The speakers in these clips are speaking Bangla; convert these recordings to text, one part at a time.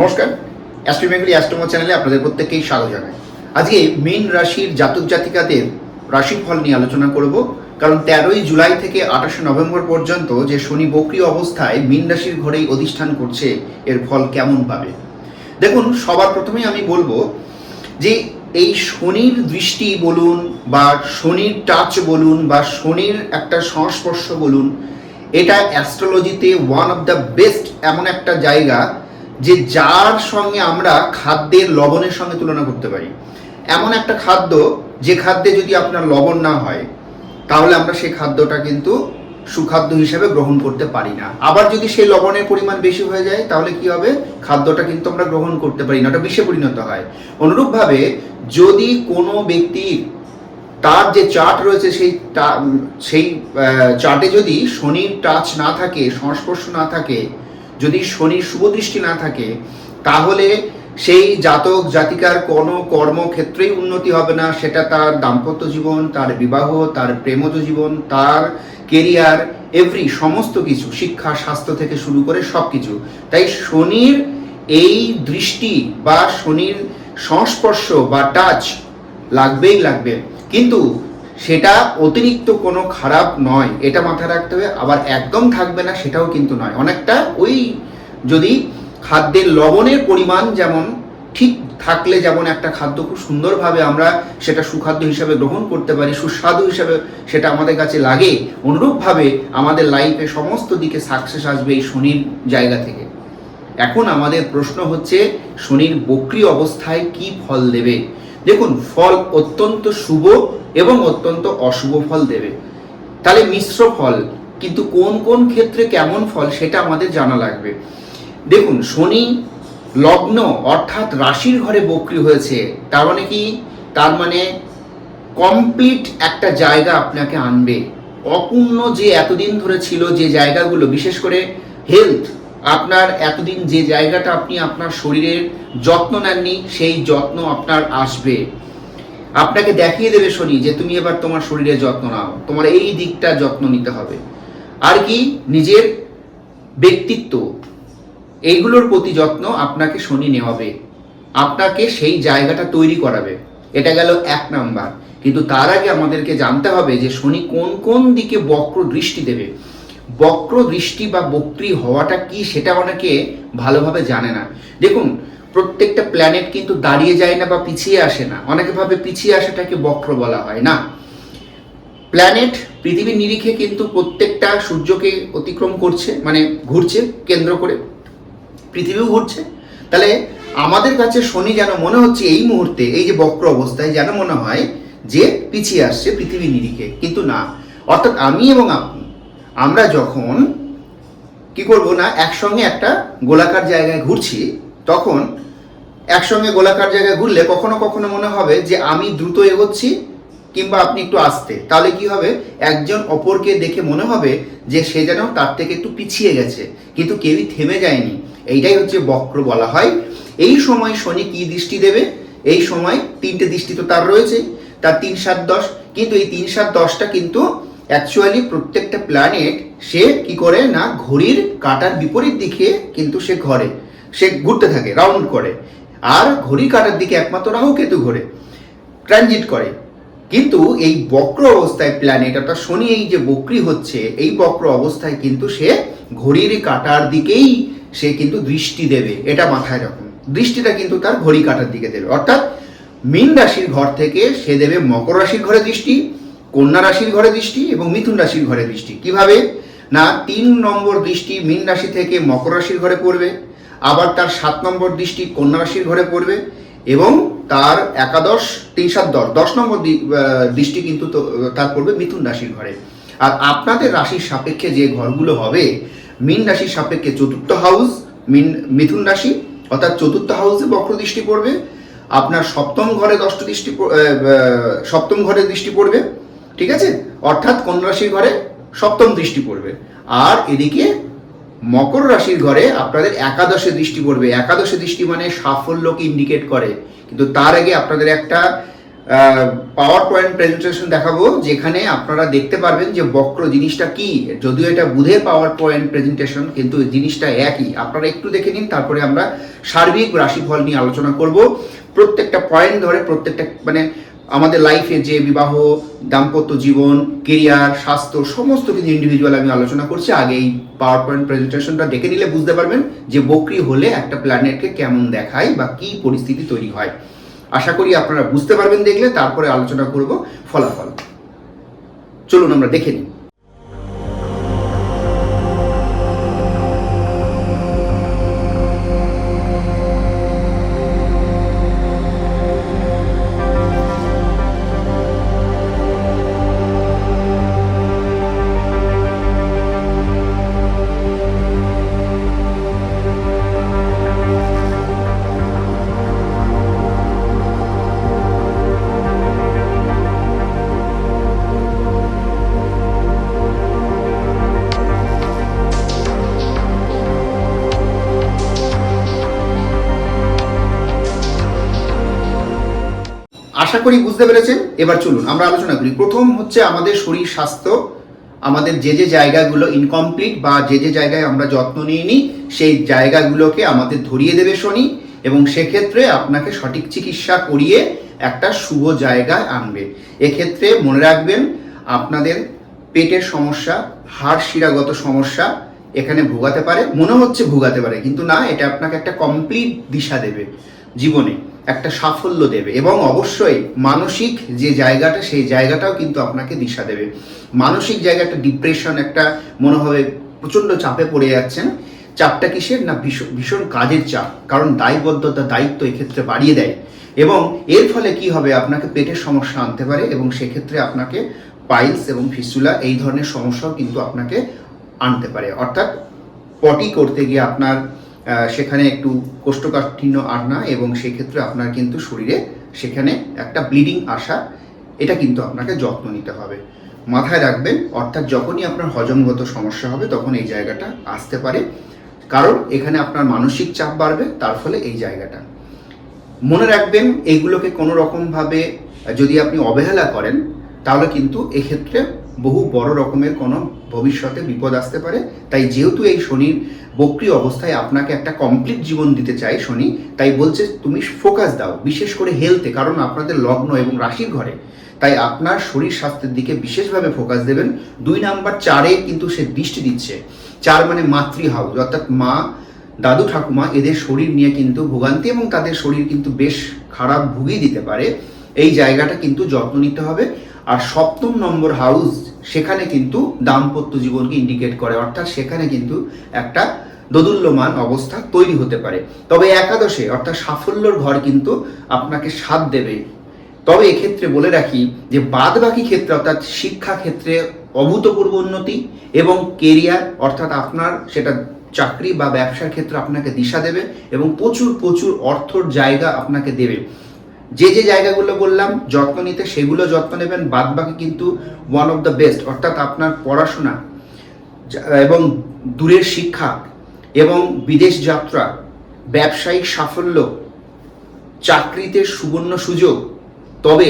নমস্কার। অ্যাস্ট্রো বেঙ্গলি অ্যাস্ট্রোমো চ্যানেলে আপনাদের প্রত্যেককেই স্বাগত জানাই। আজকে মীন রাশির জাতক জাতিকাদের রাশিফল নিয়ে আলোচনা করব। কারণ তেরোই জুলাই থেকে আঠাশে নভেম্বর পর্যন্ত যে শনি বক্রি অবস্থায় মীন রাশির ঘরেই অধিষ্ঠান করছে, এর ফল কেমন পাবে? দেখুন, সবার প্রথমেই আমি বলব যে এই শনির দৃষ্টি বলুন বা শনির টাচ বলুন বা শনির একটা সংস্পর্শ বলুন, এটা অ্যাস্ট্রোলজিতে ওয়ান অফ দ্য বেস্ট এমন একটা জায়গা যে যার সঙ্গে আমরা খাদ্যের লবণের সঙ্গে তুলনা করতে পারি। এমন একটা খাদ্য, যে খাদ্যে যদি আপনার লবণ না হয়, তাহলে আমরা সেই খাদ্যটা কিন্তু সুখাদ্য হিসেবে গ্রহণ করতে পারি না। আবার যদি সেই লবণের পরিমাণ বেশি হয়ে যায়, তাহলে কি হবে? খাদ্যটা কিন্তু আমরা গ্রহণ করতে পারি না, ওটা বিষে পরিণত হয়। অনুরূপভাবে যদি কোনো ব্যক্তির তার যে চার্ট রয়েছে, সেই সেই চার্টে যদি শনির টাচ না থাকে, সংস্পর্শ না থাকে যদি শনির শুভদৃষ্টি না থাকে, তাহলে সেই জাতক, জাতিকার কোনো কর্মক্ষেত্রেই উন্নতি হবে না। সেটা তার দাম্পত্য জীবন, তার বিবাহ, তার প্রেমজ জীবন, তার কেরিয়ার এভরি সমস্ত কিছু, শিক্ষা, স্বাস্থ্য থেকে শুরু করে সব কিছু তাই শনির এই দৃষ্টি বা শনির সংস্পর্শ বা টাচ লাগবেই লাগবে। কিন্তু সেটা অতিরিক্ত কোনো খারাপ নয়, এটা মাথায় রাখতে হবে। আবার একদম থাকবে না, সেটাও কিন্তু নয়। অনেকটা ওই যদি খাদ্যের লবণের পরিমাণ যেমন ঠিক থাকলে যেমন একটা খাদ্য খুব সুন্দরভাবে আমরা সেটা সুখাদ্য হিসাবে গ্রহণ করতে পারি, সুস্বাদু হিসাবে সেটা আমাদের কাছে লাগে, অনুরূপভাবে আমাদের লাইফে সমস্ত দিকে সাকসেস আসবে এই শনির জায়গা থেকে। এখন আমাদের প্রশ্ন হচ্ছে, শনির বক্রি অবস্থায় কি ফল দেবে? দেখুন, ফল অত্যন্ত শুভ এবং অত্যন্ত অশুভ ফল দেবে। তাহলে মিশ্র ফল, কিন্তু কোন কোন ক্ষেত্রে কেমন ফল সেটা আমাদের জানা লাগবে। দেখুন, শনি লগ্ন অর্থাৎ রাশির ঘরে বক্রি হয়েছে, তার মানে কি? তার মানে কমপ্লিট একটা জায়গা আপনাকে আনবে। অপূর্ণ যে এতদিন ধরে ছিল যে জায়গাগুলো, বিশেষ করে হেলথ আপনার এতদিন যে জায়গাটা আপনি আপনার শরীরের যত্ন নেননি, সেই যত্ন আপনার আসবে। আপনাকে দেখিয়ে দেবে শনি যে তুমি এবার তোমার শরীরের যত্ন নাও, তোমার এই দিকটা যত্ন নিতে হবে। আর কি? নিজের ব্যক্তিত্ব। এইগুলোর প্রতি যত্ন আপনাকে শনি নেওয়াবে। আপনাকে সেই জায়গাটা তৈরি করাবে। এটা গেল এক নাম্বার। কিন্তু তার আগে আমাদেরকে জানতে হবে যে শনি কোন কোন দিকে বক্র দৃষ্টি দেবে। বক্র দৃষ্টি বা বক্রি হওয়াটা কি সেটা অনেকে ভালোভাবে জানে না। দেখুন, প্রত্যেকটা প্ল্যানেট কিন্তু দাঁড়িয়ে যায় না বা পিছিয়ে আসে না। অনেকে ভাবে পিছিয়ে আসাটাকে বক্র বলা হয়। না। প্ল্যানেট পৃথিবীর নিরিখে কিন্তু প্রত্যেকটা সূর্যকে অতিক্রম করছে মানে ঘুরছে, কেন্দ্র করে। পৃথিবীও ঘুরছে। তাহলে আমাদের কাছে শনি যেন মনে হচ্ছে এই মুহূর্তে, এই যে বক্র অবস্থায় যেন মনে হয় যে পিছিয়ে আসছে পৃথিবী নিরিখে। কিন্তু না। অর্থাৎ আমি এবং আপনি আমরা যখন কি করব না, একসঙ্গে একটা গোলাকার জায়গায় ঘুরছি, তখন একসঙ্গে গোলাকার জায়গায় ঘুরলে কখনো কখনো মনে হবে যে আমি দ্রুত এগোচ্ছি কিংবা আপনি একটু আসতে। তাহলে কি হবে? একজন অপরকে দেখে মনে হবে যে সে যেন তার থেকে একটু পিছিয়ে গেছে, কিন্তু কেউই থেমে যায়নি। এইটাই হচ্ছে বক্র বলা হয়। এই সময় শনি কি দৃষ্টি দেবে? এই সময় তিনটে দৃষ্টি তো তার রয়েছে, তার তিন সাত দশ। কিন্তু এই তিন সাত দশটা কিন্তু অ্যাকচুয়ালি প্রত্যেকটা প্ল্যানেট সে কি করে না ঘড়ির কাটার বিপরীত দিকে কিন্তু সে ঘরে। সে ঘুরতে থাকে রাউন্ড করে। আর ঘড়ি কাটার দিকে একমাত্র রাহু কেতু ঘোরে ট্রানজিট করে। কিন্তু এই বক্র অবস্থায় প্ল্যানেট অর্থাৎ শনি এই যে বক্রি হচ্ছে, এই বক্র অবস্থায় কিন্তু সে ঘড়ির কাটার দিকেই সে কিন্তু দৃষ্টি দেবে। এটা মাথায় রাখুন। দৃষ্টিটা কিন্তু তার ঘড়ি কাটার দিকে দেবে। অর্থাৎ মীন রাশির ঘর থেকে সে দেবে মকর রাশির ঘরে দৃষ্টি কন্যা রাশির ঘরে দৃষ্টি এবং মিথুন রাশির ঘরে দৃষ্টি। কীভাবে? না তিন নম্বর দৃষ্টি মীন রাশি থেকে মকর রাশির ঘরে পড়বে আবার তার সাত নম্বর দৃষ্টি কন্যা রাশির ঘরে পড়বে এবং তার একাদশ তিন সাত দশ দশ নম্বর দৃষ্টি কিন্তু তার পড়বে মিথুন রাশির ঘরে। আর আপনাদের রাশির সাপেক্ষে যে ঘরগুলো হবে মীন রাশির সাপেক্ষে চতুর্থ হাউস মিন মিথুন রাশি অর্থাৎ চতুর্থ হাউসে বক্র দৃষ্টি পড়বে আপনার সপ্তম ঘরে দৃষ্টি আহ, সপ্তম ঘরে দৃষ্টি পড়বে ঠিক আছে? অর্থাৎ কন্যা রাশির ঘরে সপ্তম দৃষ্টি পড়বে। আর এদিকে মকর রাশির ঘরে আপনাদের একাদশে দৃষ্টি পড়বে। একাদশে দৃষ্টি মানে সাফল্যকে ইন্ডিকেট করে। কিন্তু তার আগে আপনাদের একটা পাওয়ার পয়েন্ট প্রেজেন্টেশন দেখাবো, যেখানে আপনারা দেখতে পারবেন যে বক্র জিনিসটা কি। যদিও এটা বুধের পাওয়ার পয়েন্ট প্রেজেন্টেশন কিন্তু জিনিসটা একই। আপনারা একটু দেখে নিন, তারপরে আমরা সার্বিক রাশিফল নিয়ে আলোচনা করব। প্রত্যেকটা পয়েন্ট ধরে প্রত্যেকটা মানে আমাদের লাইফে যে বিবাহ, দাম্পত্য জীবন কেরিয়ার স্বাস্থ্য, সমস্ত কিছু ইন্ডিভিজুয়াল আমি আলোচনা করছি, আগে এই পাওয়ার পয়েন্ট প্রেজেন্টেশনটা দেখে নিলে বুঝতে পারবেন যে বকরি হলে একটা প্ল্যানেটকে কেমন দেখায় বা কি পরিস্থিতি তৈরি হয়। আশা করি আপনারা বুঝতে পারবেন দেখলে, তারপরে আলোচনা করব ফলাফল। চলুন আমরা দেখে নিই। আশা করি বুঝতে পেরেছেন? এবার চলুন, আমরা আলোচনা করি। প্রথম হচ্ছে আমাদের শরীর স্বাস্থ্য, আমাদের যে যে জায়গাগুলো ইনকমপ্লিট বা যে যে জায়গায় আমরা যত্ন নিইনি, সেই জায়গাগুলোকে আমাদের ধরিয়ে দেবে শনি এবং সেক্ষেত্রে আপনাকে সঠিক চিকিৎসা করিয়ে একটা শুভ জায়গায় আনবে। এক্ষেত্রে মনে রাখবেন, আপনাদের পেটের সমস্যা, হাড় শিরাগত সমস্যা এখানে ভোগাতে পারে, মনে হচ্ছে ভোগাতে পারে, কিন্তু না, এটা আপনাকে একটা কমপ্লিট দিশা দেবে জীবনে। একটা সাফল্য দেবে এবং অবশ্যই মানসিক যে জায়গাটা, সেই জায়গাটাও কিন্তু আপনাকে দিশা দেবে। মানসিক জায়গা একটা ডিপ্রেশন একটা মনে হবে প্রচণ্ড চাপে পড়ে যাচ্ছেন। চাপটা কিসের? না ভীষণ ভীষণ কাজের চাপ। কারণ দায়বদ্ধতা, দায়িত্ব এক্ষেত্রে বাড়িয়ে দেয়। এবং এর ফলে কি হবে? আপনাকে পেটের সমস্যা আনতে পারে এবং সেক্ষেত্রে আপনাকে পাইলস এবং ফিসুলা এই ধরনের সমস্যাও কিন্তু আপনাকে আনতে পারে। অর্থাৎ পটি করতে গিয়ে আপনার সেখানে একটু কোষ্ঠকাঠিন্য আনা এবং সেক্ষেত্রে আপনার কিন্তু শরীরে সেখানে একটা ব্লিডিং আসা, এটা কিন্তু আপনাকে যত্ন নিতে হবে। মাথায় রাখবেন, অর্থাৎ যখনই আপনার হজমগত সমস্যা হবে তখন এই জায়গাটা আসতে পারে। কারণ এখানে আপনার মানসিক চাপ বাড়বে, তার ফলে এই জায়গাটা। মনে রাখবেন এইগুলোকে কোনো রকমভাবে যদি আপনি অবহেলা করেন, তাহলে কিন্তু এক্ষেত্রে বহু বড় রকমের কোনো ভবিষ্যতে বিপদ আসতে পারে। তাই যেহেতু এই শনির বক্রি অবস্থায় আপনাকে একটা কমপ্লিট জীবন দিতে চাই শনি, তাই বলছে তুমি ফোকাস দাও, বিশেষ করে হেলথে কারণ আপনাদের লগ্ন এবং রাশির ঘরে। তাই আপনার শরীর স্বাস্থ্যের দিকে বিশেষভাবে ফোকাস দেবেন। দুই নাম্বার চারে কিন্তু সে দৃষ্টি দিচ্ছে। চার মানে মাতৃ হাউস অর্থাৎ মা, দাদু, ঠাকুমা, এদের শরীর নিয়ে কিন্তু ভোগান্তি এবং তাদের শরীর কিন্তু বেশ খারাপ ভুগিয়ে দিতে পারে। এই জায়গাটা কিন্তু যত্ন নিতে হবে। আর সপ্তম নম্বর হাউস সেখানে কিন্তু দাম্পত্য জীবনকে ইন্ডিকেট করে। অর্থাৎ সেখানে কিন্তু একটা দোদুল্যমান অবস্থা তৈরি হতে পারে। তবে একাদশে, অর্থাৎ সাফল্যর ঘর কিন্তু আপনাকে সাথ দেবে। তবে এক্ষেত্রে বলে রাখি যে বাদ বাকি ক্ষেত্রে, অর্থাৎ শিক্ষা ক্ষেত্রে অভূতপূর্ব উন্নতি এবং কেরিয়ার অর্থাৎ আপনার সেটা চাকরি বা ব্যবসার ক্ষেত্রে আপনাকে দিশা দেবে এবং প্রচুর প্রচুর অর্থর জায়গা আপনাকে দেবে। যে যে জায়গাগুলো বললাম, যত্ন নিতে, সেগুলো যত্ন নেবেন বাদ বাকি কিন্তু ওয়ান অফ দ্য বেস্ট অর্থাৎ আপনার পড়াশোনা এবং দূরের শিক্ষা, এবং বিদেশ যাত্রা, ব্যবসায়িক সাফল্য, চাকরিতে সুবর্ণ সুযোগ, তবে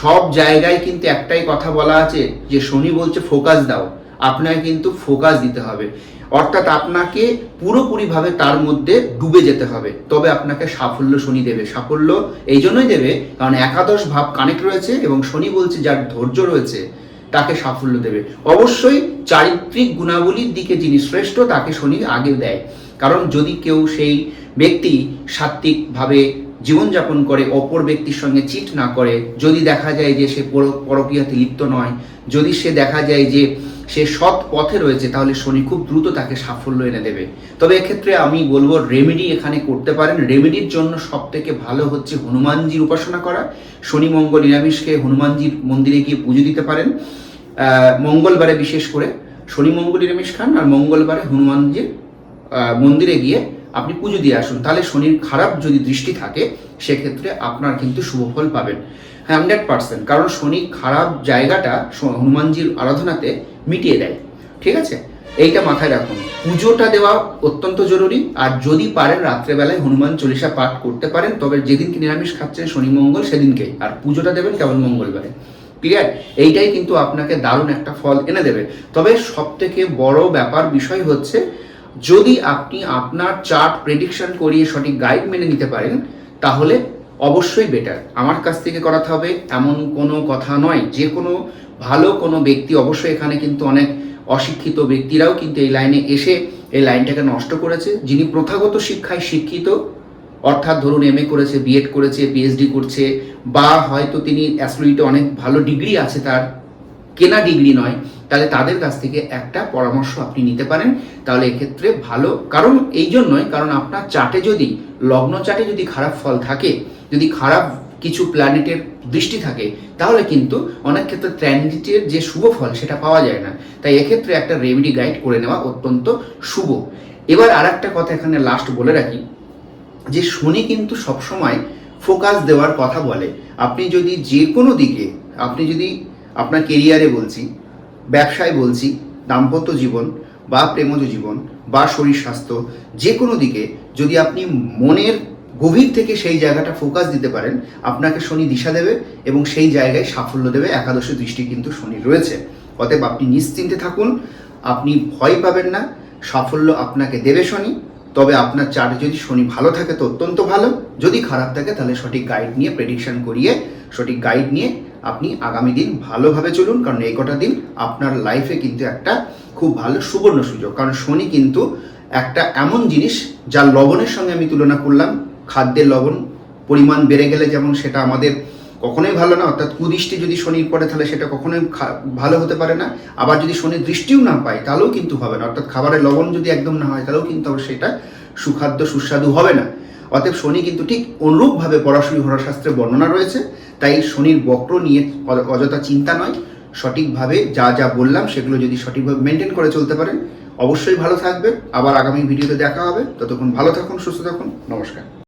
সব জায়গায় কিন্তু একটাই কথা বলা আছে যে শনি বলছে ফোকাস দাও। আপনাকে কিন্তু ফোকাস দিতে হবে। অর্থাৎ আপনাকে পুরোপুরিভাবে তার মধ্যে ডুবে যেতে হবে। তবে আপনাকে সাফল্য শনি দেবে। সাফল্য এই জন্যই দেবে, কারণ একাদশ ভাব কানেক্ট রয়েছে এবং শনি বলছে যার ধৈর্য রয়েছে, তাকে সাফল্য দেবে। অবশ্যই চারিত্রিক গুণাবলীর দিকে যিনি শ্রেষ্ঠ, তাকে শনি আগে দেয়। কারণ যদি কেউ সেই ব্যক্তি সাত্ত্বিকভাবে জীবনযাপন করে, অপর ব্যক্তির সঙ্গে চিট না করে, যদি দেখা যায় যে সে পর- পরকীয়াতে লিপ্ত নয়, যদি সে দেখা যায় যে সে সৎ পথে রয়েছে, তাহলে শনি খুব দ্রুত তাকে সাফল্য এনে দেবে। তবে এক্ষেত্রে আমি বলব রেমেডি এখানে করতে পারেন। রেমেডির জন্য সব থেকে ভালো হচ্ছে হনুমানজির উপাসনা করা। শনি মঙ্গল নিরামিষকে হনুমানজির মন্দিরে গিয়ে পুজো দিতে পারেন। মঙ্গলবারে বিশেষ করে শনি মঙ্গল নিরামিষ খান আর মঙ্গলবারে হনুমানজির মন্দিরে গিয়ে আপনি পুজো দিয়ে আসুন। তাহলে শনির খারাপ যদি দৃষ্টি থাকে, সেক্ষেত্রে আপনার কিন্তু শুভ ফল পাবেন। হান্ড্রেড পার্সেন্ট, কারণ শনি খারাপ জায়গাটা হনুমানজির আরাধনাতে মিটিয়ে দেয়। ঠিক আছে? এইটা মাথায় রাখুন। পুজোটা দেওয়া অত্যন্ত জরুরি, আর যদি পারেন রাত্রেবেলায় হনুমান চল্লিশা পাঠ করতে পারেন, তবে যেদিনকে নিরামিষ খাচ্ছেন শনি মঙ্গল, সেদিনকেই। আর পুজোটা দেবেন কেবল মঙ্গলবারে। ক্লিয়ার? এইটাই কিন্তু আপনাকে দারুণ একটা ফল এনে দেবে। তবে সব থেকে বড় ব্যাপার বিষয় হচ্ছে, যদি আপনি আপনার চার্ট প্রেডিকশন করিয়ে সঠিক গাইড মেনে নিতে পারেন, তাহলে অবশ্যই বেটার আমার কাছ থেকে করাতে হবে এমন কোনো কথা নয়, যে কোনো ভালো কোনো ব্যক্তি, অবশ্যই এখানে কিন্তু অনেক অশিক্ষিত ব্যক্তিরাও কিন্তু এই লাইনে এসে এই লাইনটাকে নষ্ট করেছে। যিনি প্রথাগত শিক্ষায় শিক্ষিত, অর্থাৎ ধরুন এম করেছে বিএড করেছে পিএইচডি করছে, বা হয়তো তিনি অ্যাস্ট্রোলজিতে অনেক ভালো ডিগ্রি আছে, তার কেনা ডিগ্রি নয়, তাহলে তাদের কাছ থেকে একটা পরামর্শ আপনি নিতে পারেন। তাহলে এক্ষেত্রে ভালো। কারণ এই জন্যই, কারণ আপনার চার্টে যদি লগ্ন চার্টে যদি খারাপ ফল থাকে, যদি খারাপ কিছু প্ল্যানেটের দৃষ্টি থাকে, তাহলে কিন্তু অনেক ক্ষেত্রে ট্র্যানজিটের যে শুভ ফল সেটা পাওয়া যায় না। তাই এক্ষেত্রে একটা রেমেডি গাইড করে নেওয়া অত্যন্ত শুভ। এবার আর একটা কথা এখানে লাস্ট বলে রাখি, যে শনি কিন্তু সবসময় ফোকাস দেওয়ার কথা বলে। আপনি যদি যে কোনো দিকে, আপনি যদি আপনার কেরিয়ারে বলছি, ব্যবসায় বলছি, দাম্পত্য জীবন বা প্রেমজ জীবন বা শরীর স্বাস্থ্য, যে কোনো দিকে যদি আপনি মনের গভীর থেকে সেই জায়গাটা ফোকাস দিতে পারেন, আপনাকে শনি দিশা দেবে এবং সেই জায়গায় সাফল্য দেবে। একাদশ দৃষ্টি কিন্তু শনি রয়েছে। অতএব আপনি নিশ্চিন্তে থাকুন, আপনি ভয় পাবেন না, সাফল্য আপনাকে দেবে শনি। তবে আপনার চার্টে যদি শনি ভালো থাকে তো অত্যন্ত ভালো। যদি খারাপ থাকে তাহলে সঠিক গাইড নিয়ে প্রেডিকশন করিয়ে, সঠিক গাইড নিয়ে আপনি আগামী দিন ভালোভাবে চলুন। কারণ এই কটা দিন আপনার লাইফে কিন্তু একটা খুব ভালো সুবর্ণ সুযোগ। কারণ শনি কিন্তু একটা এমন জিনিস যা লবণের সঙ্গে আমি তুলনা করলাম, খাদ্যের লবণ, পরিমাণ বেড়ে গেলে যেমন সেটা আমাদের কখনোই ভালো না, অর্থাৎ কুদৃষ্টি যদি শনির পড়ে তাহলে সেটা কখনোই ভালো হতে পারে না। আবার যদি শনির দৃষ্টিও না পায় তাহলেও কিন্তু হবে না। অর্থাৎ খাবারের লবণ যদি একদম না হয় তাহলেও কিন্তু আবার সেটা সুখাদ্য, সুস্বাদু হবে না। অতএব শনি কিন্তু ঠিক অনুরূপভাবে পরাশরী শাস্ত্রে বর্ণনা রয়েছে। তাই শনির বক্র নিয়ে অযথা চিন্তা নয়। সঠিকভাবে যা যা বললাম সেগুলো যদি সঠিকভাবে মেনটেন করে চলতে পারেন, অবশ্যই ভালো থাকবে আবার আগামী ভিডিওতে দেখা হবে। ততক্ষণ ভালো থাকুন, সুস্থ থাকুন। নমস্কার।